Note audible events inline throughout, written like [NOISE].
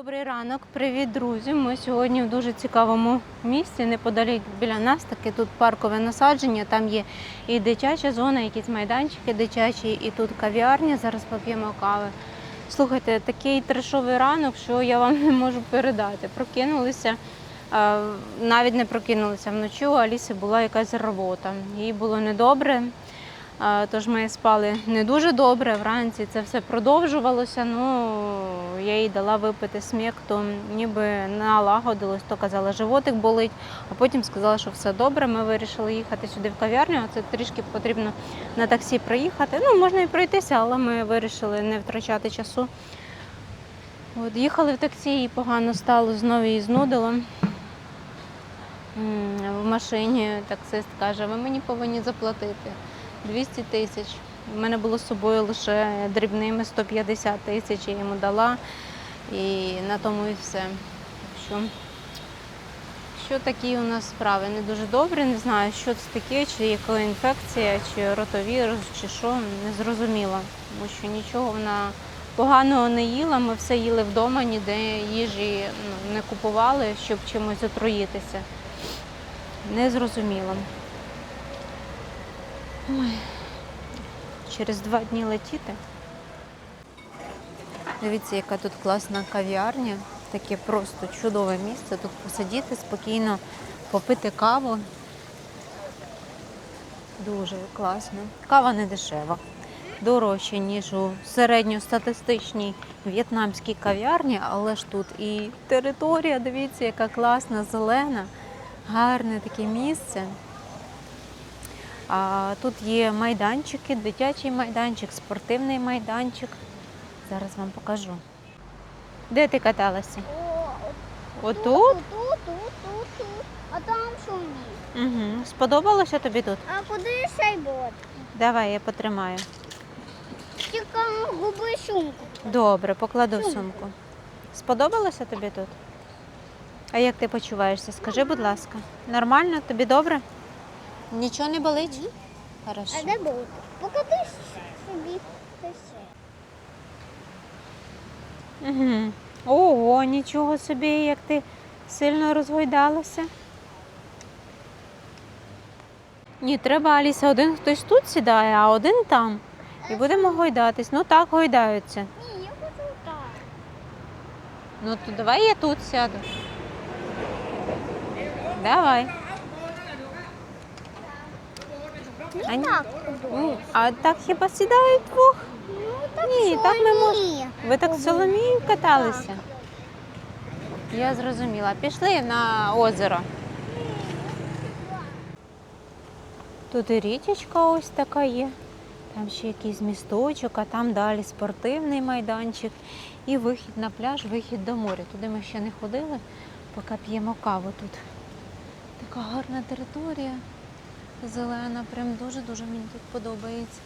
Добрий ранок, привіт, друзі. Ми сьогодні в дуже цікавому місці. Неподалік біля нас таке тут паркове насадження. Там є і дитяча зона, якісь майданчики дитячі, і тут кав'ярня. Зараз поп'ємо кави. Слухайте, такий трешовий ранок, що я вам [LAUGHS] не можу передати. Прокинулися, навіть не прокинулися вночі. У Аліси була якась робота. Їй було недобре. Тож ми спали не дуже добре. Вранці це все продовжувалося. Ну я їй дала випити смік, то ніби налагодилось, то казала, животик болить, а потім сказала, що все добре. Ми вирішили їхати сюди в кав'ярню. Це трішки потрібно на таксі проїхати. Ну, можна і пройтися, але ми вирішили не втрачати часу. От, їхали в таксі і погано стало, знову її знудило. В машині таксист каже, ви мені повинні заплатити 200 тисяч. У мене було з собою лише дрібними 150 тисяч, я йому дала. І на тому і все. Що, що такі у нас справи? Не дуже добре, не знаю, що це таке, чи яка інфекція, чи ротовірус, чи що, не зрозуміла. Тому що нічого вона поганого не їла. Ми все їли вдома, ніде їжі ну, не купували, щоб чимось отруїтися. Не зрозуміло. Ой, через два дні летіти. Дивіться, яка тут класна кав'ярня. Таке просто чудове місце. Тут посидіти спокійно, попити каву. Дуже класно. Кава не дешева. Дорожче, ніж у середньостатистичній в'єтнамській кав'ярні, але ж тут і територія, дивіться, яка класна, зелена, гарне таке місце. А тут є майданчики, дитячий майданчик, спортивний майданчик. Зараз вам покажу. Де ти каталася? Отут? Тут, тут, тут, тут. А там що? Угу. Сподобалося тобі тут? А куди бот? Давай, я потримаю. Тільки губи сумку. Добре, покладу в сумку. Сподобалося тобі тут? А як ти почуваєшся? Скажи, будь ласка. Нормально? Тобі добре? Нічого не болить? Хорошо. А де бот? Покажи собі все. Угу. Ого, нічого собі, як ти сильно розгойдалася. Ні, треба, Аліса, один хтось тут сідає, а один там. І будемо гойдатись. Ну так гойдаються. Ні, я хочу так. Ну то давай я тут сяду. Давай. А, ні- Так. ну, а так хіба сідають двох? Ну, так Ні, так не можна. Ви так з Соломією каталися? Я зрозуміла. Пішли на озеро. Тут і річечка ось така є. Там ще якийсь місточок, а там далі спортивний майданчик і вихід на пляж, вихід до моря. Туди ми ще не ходили, поки п'ємо каву тут. Така гарна територія. Зелена, прям дуже-дуже мені тут подобається.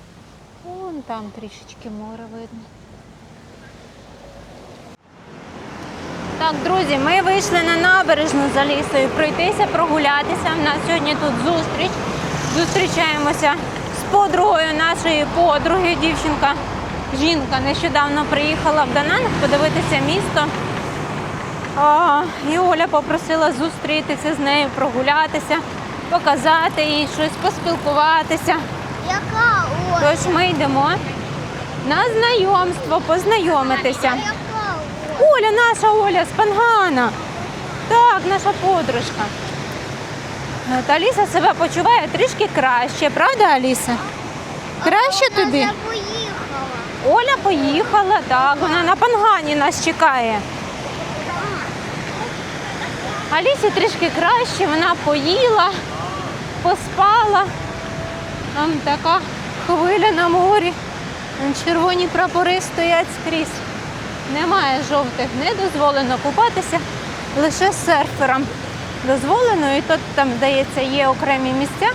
Вон там трішечки море видно. Так, друзі, ми вийшли на набережну за лісою пройтися, прогулятися. У нас сьогодні тут зустріч. Зустрічаємося з подругою нашої подруги. Дівчинка, жінка нещодавно приїхала в Дананг подивитися місто. А, і Оля попросила зустрітися з нею, прогулятися, показати їй щось, поспілкуватися. Яка Оля? Тож ми йдемо на знайомство, познайомитися. Оля? Наша Оля з Пангана. Так, наша подружка. Та Аліса себе почуває трішки краще, правда, Аліса? Краще Вона тобі? вже поїхала. Оля поїхала, так, вона на Пангані нас чекає. Алісі трішки краще, вона поїла, поспала. Там така хвиля на морі. Червоні прапори стоять скрізь. Немає жовтих, не дозволено купатися, лише серферам дозволено, і тут там, здається, є окремі місця.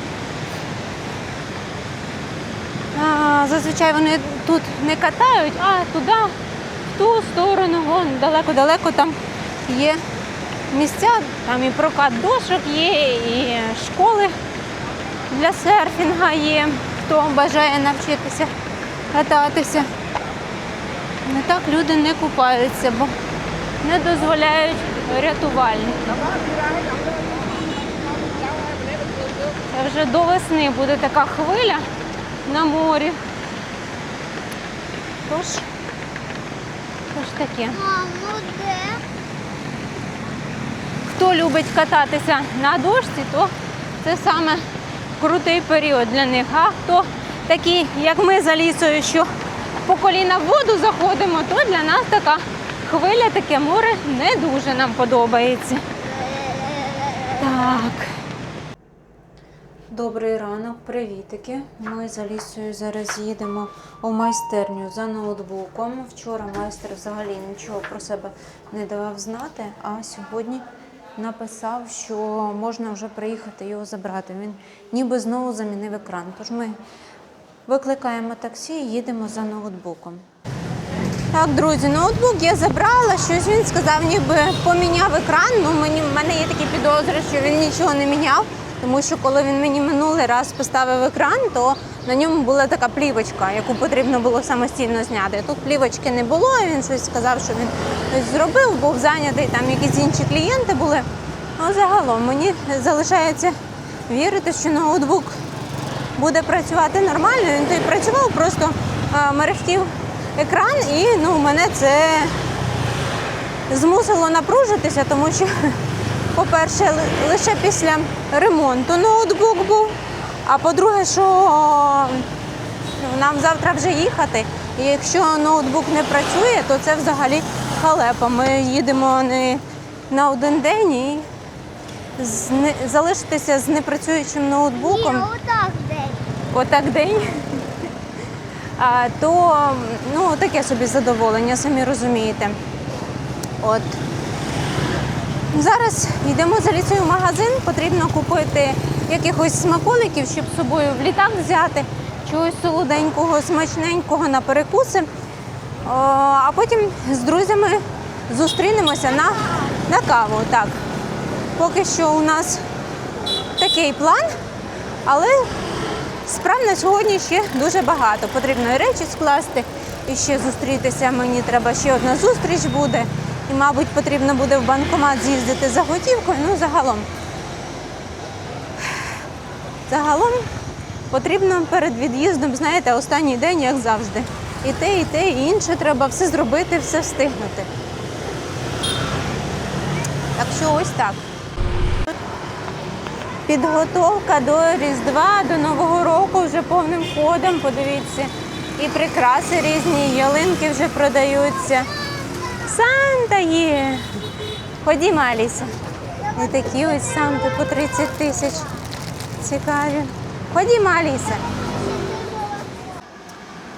А, зазвичай вони тут не катають, а туди, в ту сторону, вон далеко-далеко там є місця, там і прокат дошок є, і школи для серфінга є, хто бажає навчитися кататися. Не так люди не купаються, бо не дозволяють рятувальники. Це вже до весни буде така хвиля на морі. Тож, тож таке. Хто любить кататися на дошці, то це саме крутий період для них. А хто такі, як ми за лісою, що по коліна в воду заходимо, то для нас така хвиля, таке море не дуже нам подобається. Так. Добрий ранок, привітики. Ми за лісою зараз їдемо у майстерню за ноутбуком. Вчора майстер взагалі нічого про себе не давав знати, а сьогодні написав, що можна вже приїхати його забрати. Він ніби знову замінив екран. Тож ми викликаємо таксі і їдемо за ноутбуком. Так, друзі, ноутбук я забрала. Щось він сказав, ніби поміняв екран. Ну, мені, в мене є такі підозри, що він нічого не міняв. Тому що коли він мені минулий раз поставив екран, то на ньому була така плівочка, яку потрібно було самостійно зняти. Тут плівочки не було, і він щось сказав, що він щось зробив, був зайнятий, там якісь інші клієнти були. Ну, загалом мені залишається вірити, що ноутбук буде працювати нормально. Він то й працював, просто мерехтів екран, і ну, мене це змусило напружитися, тому що, [LAUGHS] по-перше, лише після ремонту ноутбук був. А по-друге, що нам завтра вже їхати. І якщо ноутбук не працює, то це взагалі халепа. Ми їдемо не на один день і залишитися з непрацюючим ноутбуком. Ні, отак день. Отак день. А, то ну, таке собі задоволення, самі розумієте. От. Зараз йдемо за лісою в магазин, потрібно купити якихось смаколиків, щоб з собою в літак взяти, чогось солоденького, смачненького на перекуси. А потім з друзями зустрінемося на, на каву. Так. Поки що у нас такий план, але Справ на сьогодні ще дуже багато. Потрібно і речі скласти, і ще зустрітися. Мені треба ще одна зустріч буде. І, мабуть, потрібно буде в банкомат з'їздити за готівкою. Ну, загалом. Загалом потрібно перед від'їздом, знаєте, останній день, як завжди. І те, і те, і інше треба все зробити, все встигнути. Так що ось так. Підготовка до Різдва, до Нового року вже повним ходом. Подивіться. І прикраси різні, ялинки вже продаються. Санта є. Ходімо, Аліса. І такі ось санти по 30 тисяч. Цікаві. Ходімо, Аліса.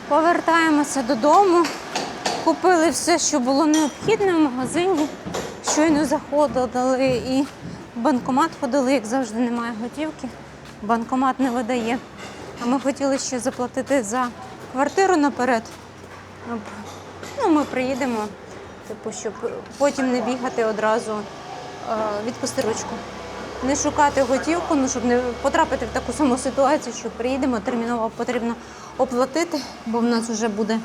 Повертаємося додому. Купили все, що було необхідне в магазині. Щойно заходили і в банкомат ходили, як завжди, немає готівки. Банкомат не видає. А ми хотіли ще заплатити за квартиру наперед. Ну, ми приїдемо, типу, щоб потім не бігати одразу е, відпусти ручку. Не шукати готівку, ну, щоб не потрапити в таку саму ситуацію, що приїдемо, терміново потрібно оплатити, бо в нас вже буде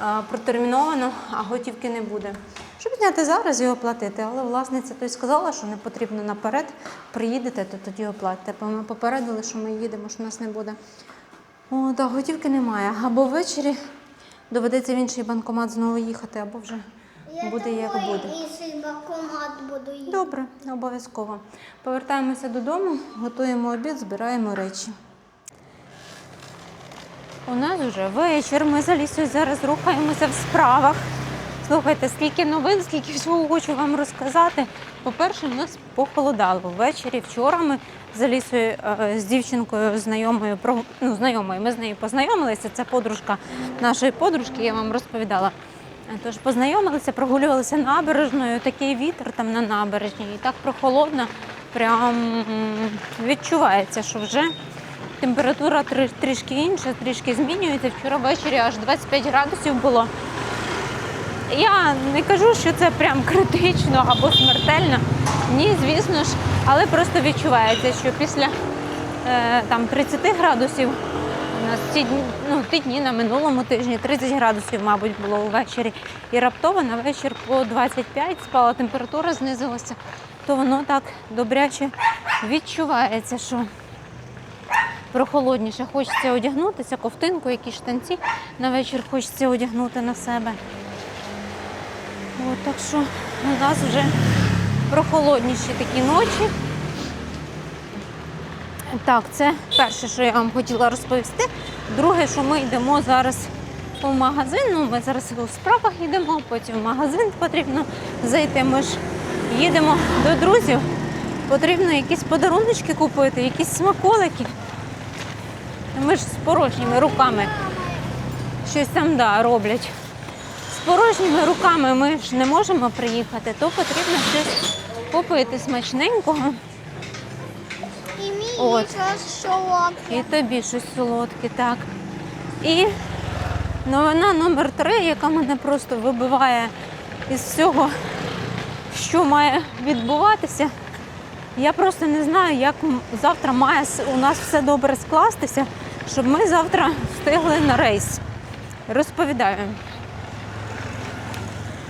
е, протерміновано, а готівки не буде. Щоб зняти зараз і оплатити. Але власниця то й сказала, що не потрібно наперед. Приїдете, то тоді оплатите. Бо ми попередили, що ми їдемо, що нас не буде. О, так, готівки немає. Або ввечері доведеться в інший банкомат знову їхати, або вже буде як буде. Добре, обов'язково. Повертаємося додому, готуємо обід, збираємо речі. У нас вже вечір. Ми за лісою зараз рухаємося в справах. Слухайте, скільки новин, скільки всього хочу вам розказати. По-перше, у нас похолодало ввечері. Вчора ми за лісою е, з дівчинкою знайомою ну, знайомою. Ми з нею познайомилися. Це подружка нашої подружки, я вам розповідала. Тож познайомилися, прогулювалися набережною, такий вітер там на набережній, і так прохолодно, прям відчувається, що вже температура трішки інша, трішки змінюється. Вчора ввечері аж 25 градусів було. Я не кажу, що це прям критично або смертельно. Ні, звісно ж, але просто відчувається, що після е, там 30 градусів У нас ці дні, ну, ті дні на минулому тижні 30 градусів, мабуть, було увечері. І раптово на вечір по 25 спала температура, знизилася, то воно так добряче відчувається, що прохолодніше. Хочеться одягнутися, ковтинку, якісь штанці на вечір хочеться одягнути на себе. От, так що у нас вже прохолодніші такі ночі. Так, це перше, що я вам хотіла розповісти. Друге, що ми йдемо зараз по магазину. Ми зараз у справах йдемо, потім в магазин потрібно зайти. Ми ж їдемо до друзів. Потрібно якісь подарунки купити, якісь смаколики. Ми ж з порожніми руками щось там да, роблять. З порожніми руками ми ж не можемо приїхати, то потрібно щось купити смачненького. От. І тобі щось солодке, так. І новина номер три, яка мене просто вибиває із всього, що має відбуватися. Я просто не знаю, як завтра має у нас все добре скластися, щоб ми завтра встигли на рейс. Розповідаю.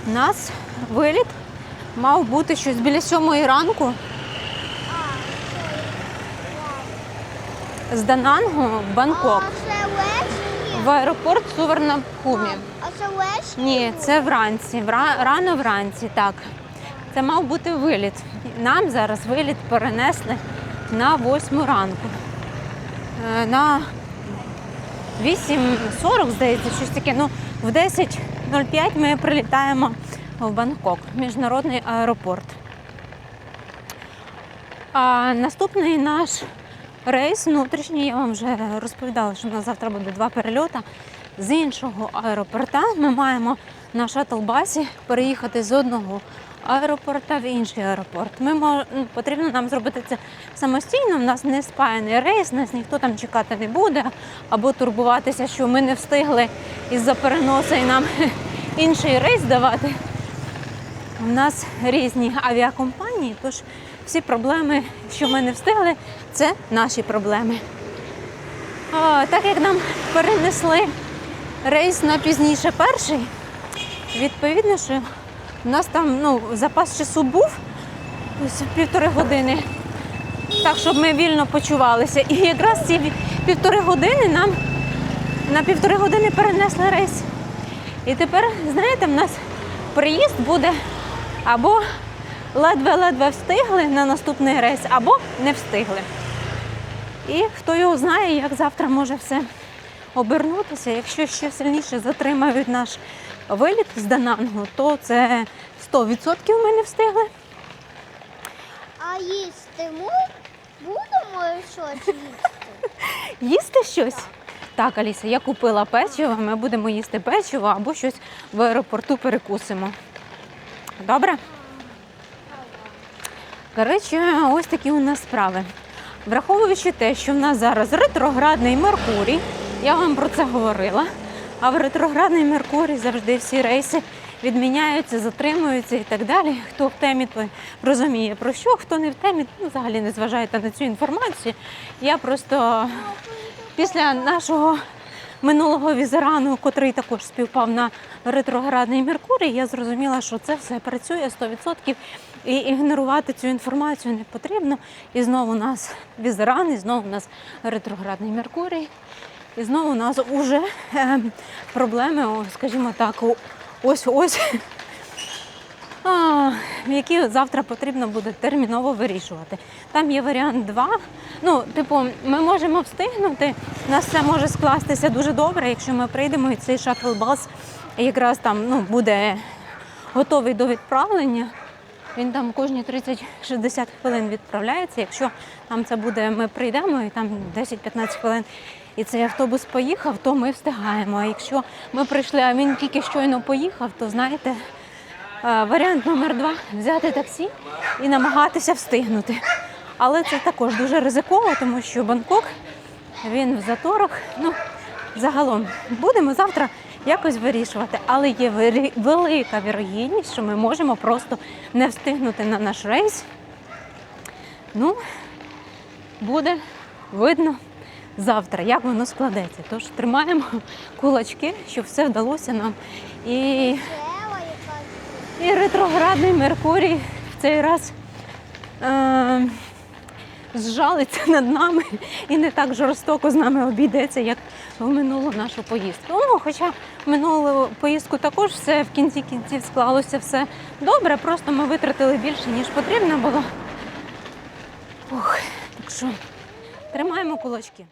У нас виліт мав бути щось біля сьомої ранку з Данангу в Бангкок. В аеропорт Сувернабхумі. А це вечір? Ні, це вранці, рано вранці, так. Це мав бути виліт. Нам зараз виліт перенесли на 8 ранку. Е, На 8.40, здається, щось таке. Ну, в 10.05 ми прилітаємо в Бангкок, міжнародний аеропорт. А наступний наш рейс внутрішній, я вам вже розповідала, що у нас завтра буде два перельоти. З іншого аеропорта ми маємо на шатл-басі переїхати з одного аеропорта в інший аеропорт. Ми мо- ну, потрібно нам зробити це самостійно. У нас не спаяний рейс, нас ніхто там чекати не буде, або турбуватися, що ми не встигли із-за переносу і нам [LAUGHS] інший рейс давати. У нас різні авіакомпанії, тож всі проблеми, що ми не встигли, це наші проблеми. А, так як нам перенесли рейс на пізніше перший, відповідно, що у нас там ну, запас часу був ось півтори години, так, щоб ми вільно почувалися. І якраз ці півтори години нам на півтори години перенесли рейс. І тепер, знаєте, в нас приїзд буде або ледве-ледве встигли на наступний рейс, або не встигли. І хто його знає, як завтра може все обернутися. Якщо ще сильніше затримають наш виліт з Данангу, то це 100% ми не встигли. А їсти ми будемо щось їсти? [LAUGHS] Їсти щось? Так, Аліса, я купила печиво, ми будемо їсти печиво або щось в аеропорту перекусимо. Добре? Коротше, ось такі у нас справи. Враховуючи те, що в нас зараз ретроградний Меркурій, я вам про це говорила. А в ретроградний Меркурій завжди всі рейси відміняються, затримуються і так далі. Хто в темі, той розуміє про що, хто не в темі, ну, взагалі не зважайте на цю інформацію. Я просто після нашого минулого візерану, котрий також співпав на ретроградний Меркурій, я зрозуміла, що це все працює 100%, і ігнорувати цю інформацію не потрібно. І знову у нас візеран, і знову у нас ретроградний Меркурій. І знову у нас уже ем, проблеми, скажімо так, ось ось. Які завтра потрібно буде терміново вирішувати. Там є варіант 2. Ну, типу, ми можемо встигнути. У нас все може скластися дуже добре, якщо ми прийдемо і цей шаттл-бас якраз там ну, буде готовий до відправлення. Він там кожні 30-60 хвилин відправляється. Якщо там це буде, ми прийдемо і там 10-15 хвилин. І цей автобус поїхав, то ми встигаємо. А якщо ми прийшли, а він тільки щойно поїхав, то знаєте, е, варіант номер два взяти таксі і намагатися встигнути. Але це також дуже ризиково, тому що Бангкок він в заторах. Ну, загалом будемо завтра якось вирішувати, але є велика вірогідність, що ми можемо просто не встигнути на наш рейс. Ну, буде видно завтра, як воно складеться. Тож тримаємо кулачки, щоб все вдалося нам. І і ретроградний Меркурій в цей раз е, зжалиться над нами і не так жорстоко з нами обійдеться, як в минулу нашу поїздку. Ну, хоча минулу поїздку також все в кінці кінців склалося все добре, просто ми витратили більше, ніж потрібно було. Ух, так що тримаємо кулачки.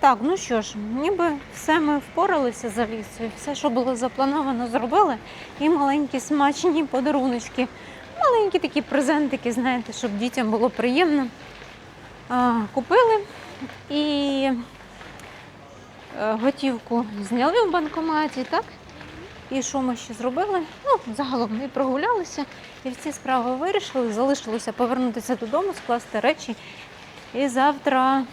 Так, ну що ж, ніби все ми впоралися за лісою, все, що було заплановано, зробили. І маленькі смачні подаруночки, маленькі такі презентики, знаєте, щоб дітям було приємно. Купили і е, готівку зняли в банкоматі, так? І що ми ще зробили? Ну, загалом ми прогулялися і всі справи вирішили. Залишилося повернутися додому, скласти речі і завтра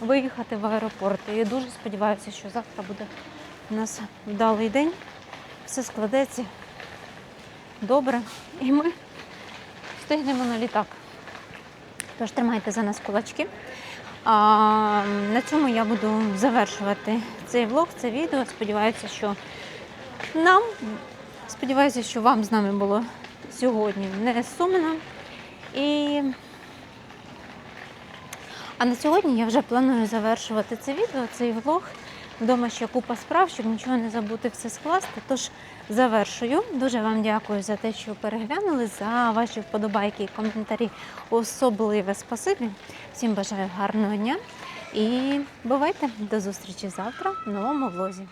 виїхати в аеропорт. І я дуже сподіваюся, що завтра буде у нас вдалий день. Все складеться добре, і ми встигнемо на літак. Тож тримайте за нас кулачки. А, на цьому я буду завершувати цей влог, це відео. Сподіваюся, що нам, сподіваюся, що вам з нами було сьогодні не сумно. І а на сьогодні я вже планую завершувати це відео, цей влог. Вдома ще купа справ, щоб нічого не забути все скласти. Тож завершую. Дуже вам дякую за те, що переглянули, за ваші вподобайки і коментарі. Особливе спасибі. Всім бажаю гарного дня і бувайте до зустрічі завтра в новому влозі.